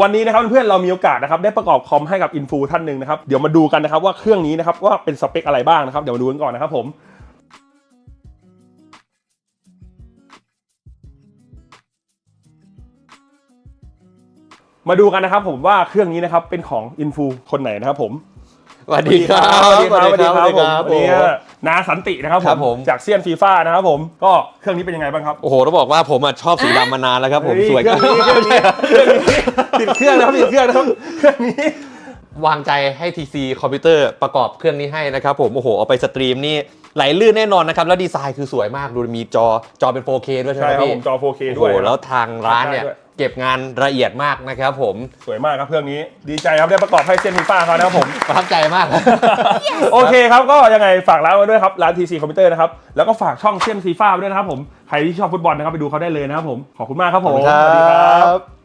วันนี้นะครับเพื่อนๆเรามีโอกาสนะครับได้ประกอบคอมให้กับอินฟูท่านหนึ่งนะครับเดี๋ยวมาดูกันนะครับว่าเครื่องนี้นะครับว่าเป็นสเปคอะไรบ้างนะครับเดี๋ยวมาดูกันก่อนนะครับผมมาดูกันนะครับผมว่าเครื่องนี้นะครับเป็นของอินฟูคนไหนนะครับผม สวัสดีครับ สวัสดีครับ สวัสดีครับผมสวัสวันดี นี้ครับนาสันตินะครับครับผม จากเซียนฟีฟ่านะครับผมก็เครื่องนี้เป็นยังไงบ้างครับ โอ้โหต้องบอกว่าผมอะชอบสีดำมานานแล้วครับผมเฮ้สวยเครื่องนี้เครื่องนี้เครื่องนี้ติดเครื่องนะครับติดเครื่องนะครับเครื่องนี้ วางใจให้ TC คอมพิวเตอร์ประกอบเครื่องนี้ให้นะครับผม โอ้โห เอาไปสตรีมนี่ไหลลื่นแน่นอนนะครับ แล้วดีไซน์คือสวยมาก ดูมีจอจอเป็น 4K ด้วยใช่ไหใช่มครับพี่ผมจอ 4K โอ้โหด้วยแล้วทางร้านเนี่ยด้วยเก็บงานละเอียดมากนะครับผม สวยมากครับเครื่องนี้ดีใจครับได้ประกอบให้เซียนฟีฟ่าเขานะครับผม ประทับใจมาก โอเคครับก็ยังไงฝากร้านไว้ด้วยครับ ร้าน TC คอมพิวเตอร์นะครับ แล้วก็ฝากช่องเซียนฟีฟ่าไว้ด้วยนะครับผม ใครที่ชอบฟุตบอลนะครับ ไปดูเขาได้เลยนะครับผม ขอบคุณมากครับผมขอบคุณครับสวัสดีครับ